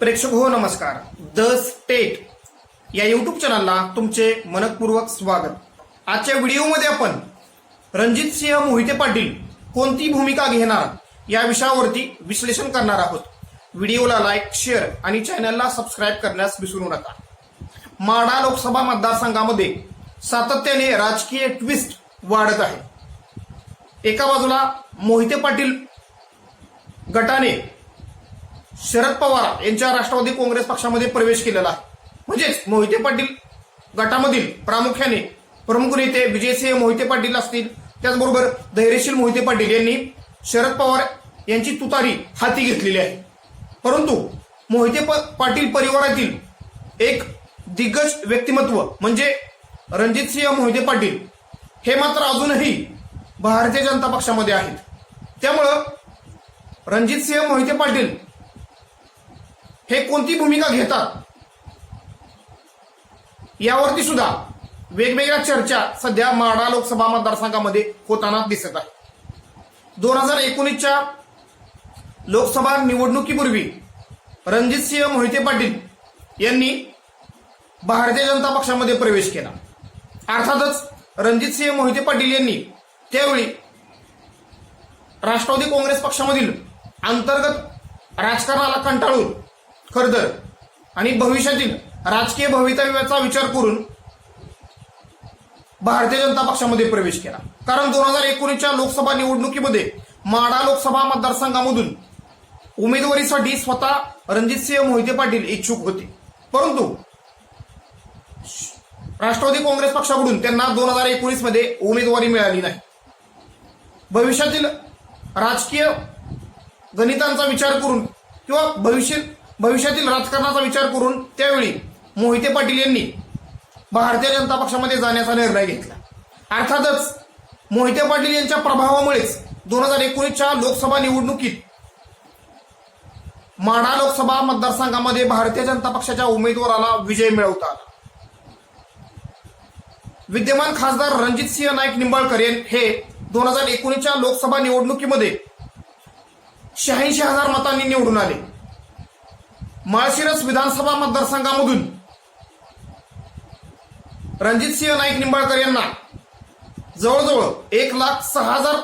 प्रेक्षक हो नमस्कार. द स्टेट या युट्यूब चॅनलला तुमचे मनपूर्वक स्वागत. आजच्या व्हिडिओमध्ये आपण रणजित सिंह मोहिते पाटील कोणती भूमिका घेणार या विषयावरती विश्लेषण करणार आहोत. व्हिडिओला लाईक शेअर आणि चॅनलला सबस्क्राईब करण्यास विसरू नका. माडा लोकसभा मतदारसंघामध्ये सातत्याने राजकीय ट्विस्ट वाढत आहे. एका बाजूला मोहिते पाटील गटाने शरद पवार यांच्या राष्ट्रवादी काँग्रेस पक्षामध्ये प्रवेश केलेला आहे. म्हणजेच मोहिते पाटील गटामधील प्रामुख्याने प्रमुख नेते विजयसिंह मोहिते पाटील असतील. त्याचबरोबर धैर्यशील मोहिते पाटील यांनी शरद पवार यांची तुतारी हाती घेतलेली आहे. परंतु मोहिते प- पाटील परिवारातील एक दिग्गज व्यक्तिमत्व म्हणजे रणजितसिंह मोहिते पाटील हे मात्र अजूनही भारतीय जनता पक्षामध्ये आहेत. त्यामुळं रणजितसिंह मोहिते पाटील हे कोणती भूमिका घेतात? यावरती सुद्धा वेगवेगळ्या चर्चा सध्या माढा लोकसभा मतदारसंघामध्ये होताना दिसत आहे. दोन हजार एकोणीसच्या लोकसभा निवडणुकीपूर्वी रणजितसिंह मोहिते पाटील यांनी भारतीय जनता पक्षामध्ये प्रवेश केला. अर्थातच रणजितसिंह मोहिते पाटील यांनी त्यावेळी राष्ट्रवादी काँग्रेस पक्षामधील अंतर्गत राजकारणाला कंटाळून खरदर. आणि भविष्यातील राजकीय भवितव्याचा विचार करून भारतीय जनता पक्षामध्ये प्रवेश केला. कारण दोन हजार एकोणीसच्या लोकसभा निवडणुकीमध्ये माडा लोकसभा मतदारसंघामधून उमेदवारीसाठी स्वतः रणजितसिंह मोहिते पाटील इच्छुक होते. परंतु राष्ट्रवादी काँग्रेस पक्षाकडून त्यांना दोन हजार एकोणीसमध्ये उमेदवारी मिळाली नाही. भविष्यातील राजकीय गणितांचा विचार करून किंवा भविष्य भविष्यातील राजकारणाचा विचार करून त्यावेळी मोहिते पाटील यांनी भारतीय जनता पक्षामध्ये जाण्याचा निर्णय घेतला. अर्थातच मोहिते पाटील यांच्या प्रभावामुळेच दोन हजार एकोणीसच्या लोकसभा निवडणुकीत माढा लोकसभा मतदारसंघामध्ये भारतीय जनता पक्षाच्या उमेदवाराला विजय मिळवता आला. विद्यमान खासदार रणजित सिंह नाईक निंबाळकर हे दोन हजार एकोणीसच्या लोकसभा निवडणुकीमध्ये शहाऐंशी हजार मतांनी निवडून आले. माळशिरस विधानसभा मतदारसंघामधून रणजितसिंह नाईक निंबाळकर यांना जवळजवळ एक लाख सहा हजार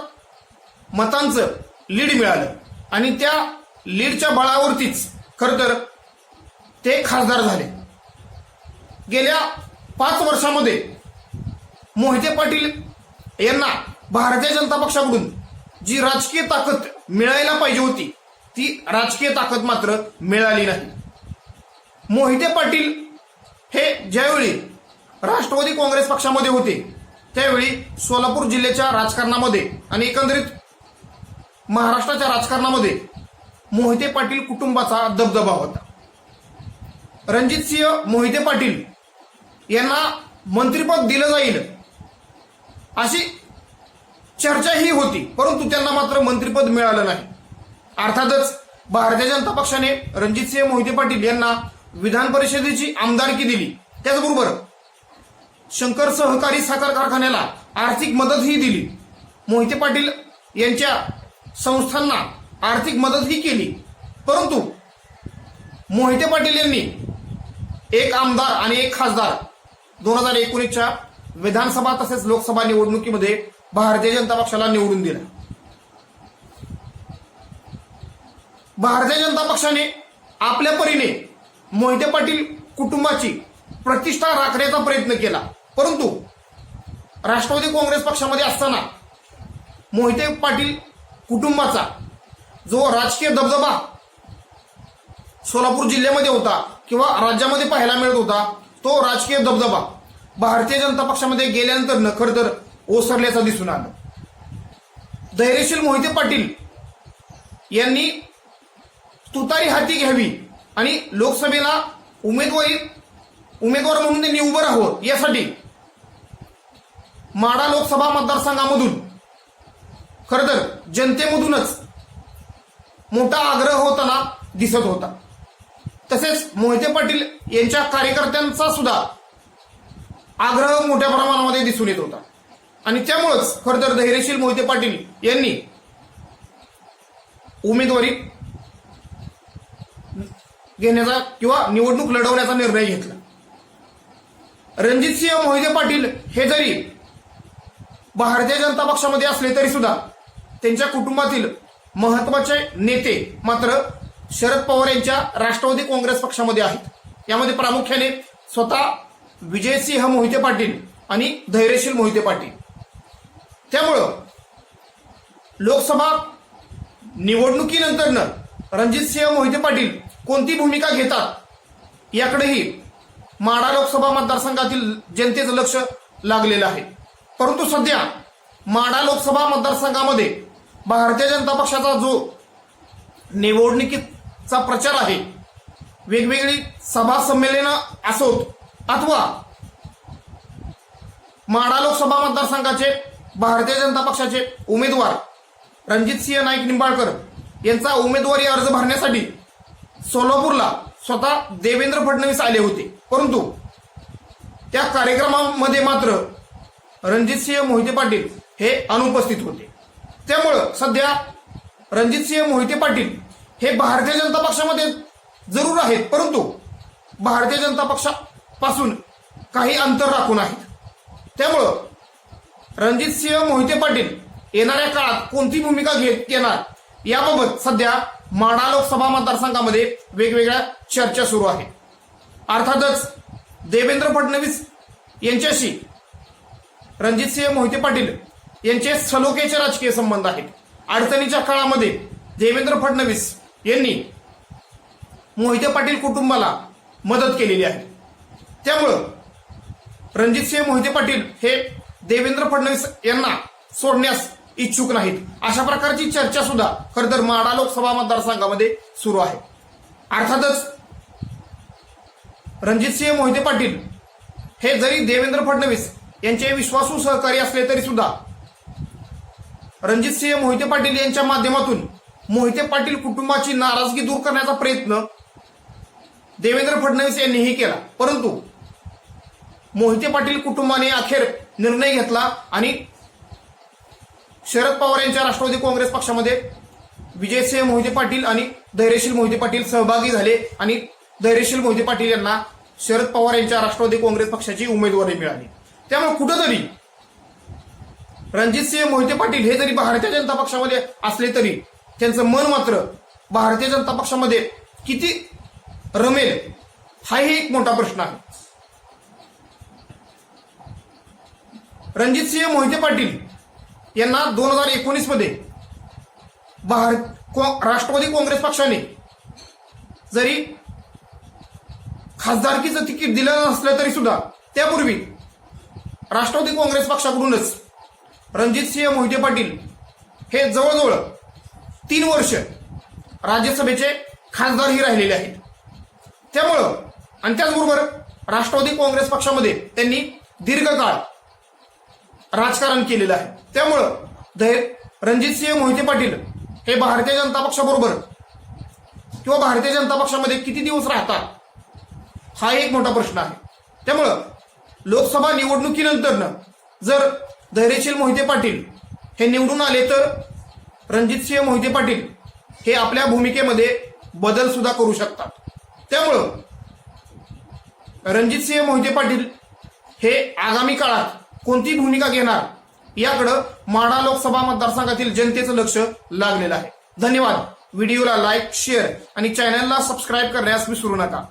मतांचं लीड मिळालं. आणि त्या लीडच्या बळावरतीच खर तर ते खासदार झाले. गेल्या पाच वर्षामध्ये मोहिते पाटील यांना भारतीय जनता पक्षाकडून जी राजकीय ताकद मिळायला पाहिजे होती ती राजकीय ताकद मात्र मिळाली नाही. मोहिते पाटील हे ज्यावेळी राष्ट्रवादी काँग्रेस पक्षामध्ये होते त्यावेळी सोलापूर जिल्ह्याच्या राजकारणामध्ये आणि एकंदरीत महाराष्ट्राच्या राजकारणामध्ये मोहिते पाटील कुटुंबाचा दबदबा होता. रणजित सिंह मोहिते पाटील यांना मंत्रिपद दिलं जाईल अशी चर्चा ही होती परंतु त्यांना मात्र मंत्रिपद मिळालं नाही. अर्थातच भारतीय जनता पक्षाने रणजितसिंह मोहिते पाटील यांना विधान परिषदेची आमदारकी दिली. त्याचबरोबर शंकर सहकारी साखर कारखान्याला आर्थिक मदतही दिली. मोहिते पाटील यांच्या संस्थांना आर्थिक मदतही केली. परंतु मोहिते पाटील यांनी एक आमदार आणि एक खासदार दोन हजार एकोणीसच्या विधानसभा तसेच लोकसभा निवडणुकीमध्ये भारतीय जनता पक्षाला निवडून दिला. भारतीय जनता पक्षाने आपल्या परीने मोहिते पाटील कुटुंबाची प्रतिष्ठा राखण्याचा प्रयत्न केला. परंतु राष्ट्रवादी काँग्रेस पक्षामध्ये असताना मोहिते पाटील कुटुंबाचा जो राजकीय दबदबा सोलापूर जिल्ह्यामध्ये होता किंवा राज्यामध्ये पाहायला मिळत होता तो राजकीय दबदबा भारतीय जनता पक्षामध्ये गेल्यानंतर न खरं तर ओसरल्याचं दिसून आलं. धैर्यशील मोहिते पाटील यांनी तुतारी हाती घ्यावी आणि लोकसभेला उमेदवारी उमेदवार म्हणून त्यांनी उभं राहावं यासाठी माडा लोकसभा मतदारसंघामधून. खर तर जनतेमधूनच मोठा आग्रह होताना दिसत होता. तसेच मोहिते पाटील यांच्या कार्यकर्त्यांचा सुद्धा आग्रह मोठ्या प्रमाणामध्ये दिसून येत होता. आणि त्यामुळंच खरंतर धैर्यशील मोहिते पाटील यांनी उमेदवारी घेण्याचा किंवा निवडणूक लढवण्याचा निर्णय घेतला. रणजितसिंह मोहिते पाटील हे जरी भारतीय जनता पक्षामध्ये असले तरी सुद्धा त्यांच्या कुटुंबातील महत्त्वाचे नेते मात्र शरद पवार यांच्या राष्ट्रवादी काँग्रेस पक्षामध्ये आहेत. यामध्ये प्रामुख्याने स्वतः विजयसिंह मोहिते पाटील आणि धैर्यशील मोहिते पाटील. त्यामुळं लोकसभा निवडणुकीनंतरनं रणजितसिंह मोहिते पाटील कोणती भूमिका घेतात याकडेही माढा लोकसभा मतदारसंघातील जनतेचं लक्ष लागलेलं आहे. परंतु सध्या माढा लोकसभा मतदारसंघामध्ये भारतीय जनता पक्षाचा जो निवडणुकीचा प्रचार आहे वेगवेगळी सभा संमेलनं असोत अथवा माढा लोकसभा मतदारसंघाचे भारतीय जनता पक्षाचे उमेदवार रणजितसिंह नाईक निंबाळकर यांचा उमेदवारी अर्ज भरण्यासाठी सोलापूरला स्वतः देवेंद्र फडणवीस आले होते. परंतु त्या कार्यक्रमामध्ये मात्र रणजितसिंह मोहिते पाटील हे अनुपस्थित होते. त्यामुळं सध्या रणजितसिंह मोहिते पाटील हे भारतीय जनता पक्षामध्ये जरूर आहेत परंतु भारतीय जनता पक्षापासून काही अंतर राखून आहेत. त्यामुळं रणजितसिंह मोहिते पाटील येणाऱ्या काळात कोणती भूमिका घेत येणार याबाबत सध्या माढा लोकसभा मतदारसंघामध्ये वेगवेगळ्या चर्चा सुरू आहेत. अर्थातच देवेंद्र फडणवीस यांच्याशी रणजितसिंह मोहिते पाटील यांचे सलोकेचे राजकीय संबंध आहेत. अडचणीच्या काळामध्ये देवेंद्र फडणवीस यांनी मोहिते पाटील कुटुंबाला मदत केलेली आहे. त्यामुळं रणजितसिंह मोहिते पाटील हे देवेंद्र फडणवीस यांना सोडण्यास इच्छुक नाहीत. अशा प्रकारची चर्चा सुद्धा खरं तर माडा लोकसभा मतदारसंघामध्ये सुरू आहे. अर्थातच रणजितसिंह मोहिते पाटील हे जरी देवेंद्र फडणवीस यांचे विश्वासू सहकारी असले तरी सुद्धा रणजितसिंह मोहिते पाटील यांच्या माध्यमातून मोहिते पाटील कुटुंबाची नाराजगी दूर करण्याचा प्रयत्न देवेंद्र फडणवीस यांनीही केला. परंतु मोहिते पाटील कुटुंबाने अखेर निर्णय घेतला आणि शरद पवार यांच्या राष्ट्रवादी काँग्रेस पक्षामध्ये विजयसिंह मोहिते पाटील आणि धैर्यशील मोहिते पाटील सहभागी झाले आणि धैर्यशील मोहिते पाटील यांना शरद पवार यांच्या राष्ट्रवादी काँग्रेस पक्षाची उमेदवारी मिळाली. त्यामुळे कुठंतरी रणजितसिंह मोहिते पाटील हे जरी भारतीय जनता पक्षामध्ये असले तरी त्यांचं मन मात्र भारतीय जनता पक्षामध्ये किती रमेल हाही एक मोठा प्रश्न आहे. रणजितसिंह मोहिते पाटील यांना दोन हजार एकोणीसमध्ये भारत राष्ट्रवादी काँग्रेस पक्षाने जरी खासदारकीचं तिकीट दिलं नसलं तरी सुद्धा त्यापूर्वी राष्ट्रवादी काँग्रेस पक्षाकडूनच रणजितसिंह मोहिते पाटील हे जवळजवळ तीन वर्ष राज्यसभेचे खासदारही राहिलेले आहेत. त्यामुळं आणि त्याचबरोबर राष्ट्रवादी काँग्रेस पक्षामध्ये त्यांनी दीर्घकाळ राजकारण केलेलं आहे. त्यामुळं धैर्य रणजितसिंह मोहिते पाटील हे भारतीय जनता पक्षाबरोबर किंवा भारतीय जनता पक्षामध्ये किती दिवस राहतात हा एक मोठा प्रश्न आहे. त्यामुळं लोकसभा निवडणुकीनंतरनं जर धैर्यशील मोहिते पाटील हे निवडून आले तर रणजितसिंह मोहिते पाटील हे आपल्या भूमिकेमध्ये बदल सुद्धा करू शकतात. त्यामुळं रणजितसिंह मोहिते पाटील हे आगामी काळात कोणती भूमिका घेणार? याकडं माढा लोकसभा मतदारसंघातील जनतेचं लक्ष लागलेलं आहे. धन्यवाद. व्हिडिओला लाईक शेअर आणि चॅनलला सबस्क्राईब करण्यास विसरू नका.